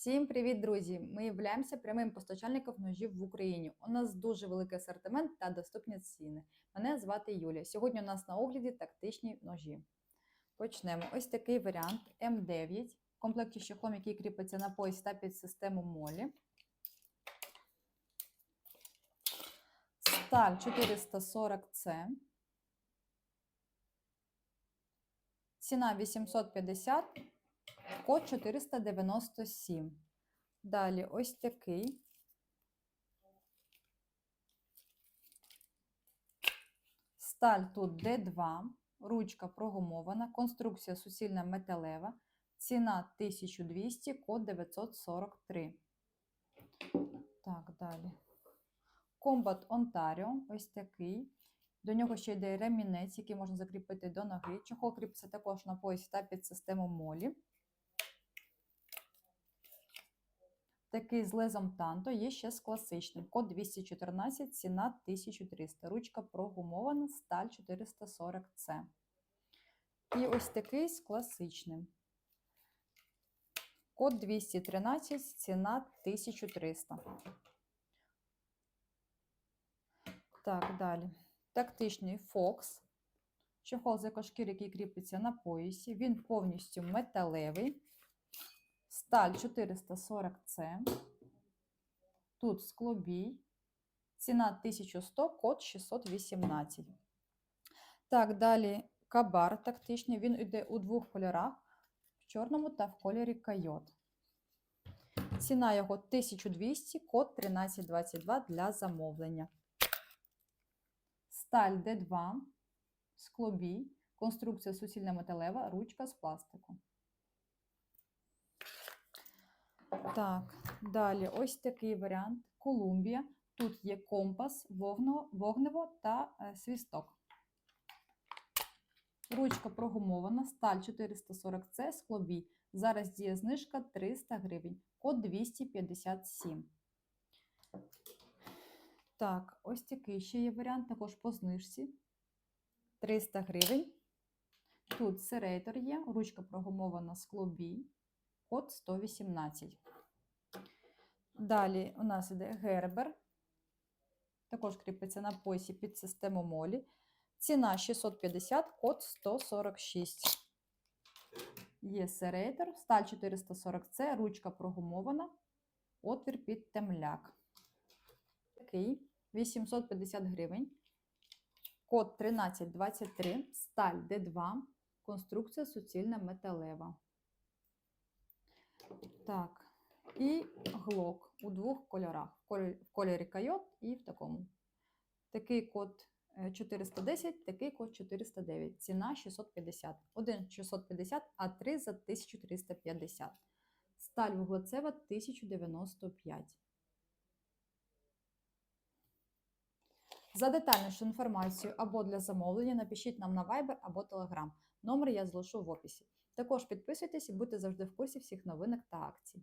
Всім привіт, друзі! Ми являємося прямим постачальником ножів в Україні. У нас дуже великий асортимент та доступні ціни. Мене звати Юлія. Сьогодні у нас на огляді тактичні ножі. Почнемо. Ось такий варіант М9 в комплекті з чехлом, який кріпиться на пояс та під систему молі. Сталь 440C. Ціна 850, код 497. Далі ось такий. Сталь тут D2, ручка прогумована, конструкція суцільна металева, ціна 1200, код 943. Так, далі. Combat Ontario, ось такий. До нього ще йде ремінець, який можна закріпити до ноги. Чохол кріпиться також на пояс та під систему молі. Такий з лезом танто є ще з класичним. Код 214, ціна 1300. Ручка прогумована, сталь 440C. І ось такий з класичним. Код 213, ціна 1300. Так, далі. Тактичний Fox. Чохол з екошкір, який кріпиться на поясі. Він повністю металевий. Сталь 440C. Тут склобій. Ціна 1100, код 618. Так, далі кабар тактичний. Він йде у двох кольорах: в чорному та в кольорі койот. Ціна його 1200, код 1322 для замовлення. Сталь D2, склобій, конструкція суцільна металева, ручка з пластику. Так, далі ось такий варіант. Колумбія. Тут є компас, вогно, вогнево та е, свісток. Ручка прогумована, сталь 440C, склобій. Зараз діє знижка 300 гривень, код 257. Так, ось такий ще є варіант, також по знижці. 300 гривень. Тут серейтор є, ручка прогумована склобій, код 118. Далі у нас іде гербер. Також кріпиться на поясі під систему молі. Ціна 650, код 146. Є серейтор, сталь 440C, ручка прогумована, отвір під темляк. Такий 850 гривень. Код 1323, сталь D2, конструкція суцільна металева. Так, і глок у двох кольорах: в кольорі, койот і в такому. Такий код 410, такий код 409. Ціна 650. Один 650, а три за 1350. Сталь вуглецева 1095. За детальнішу інформацію або для замовлення напишіть нам на Viber або Telegram. Номер я залишу в описі. Також підписуйтесь і будьте завжди в курсі всіх новинок та акцій.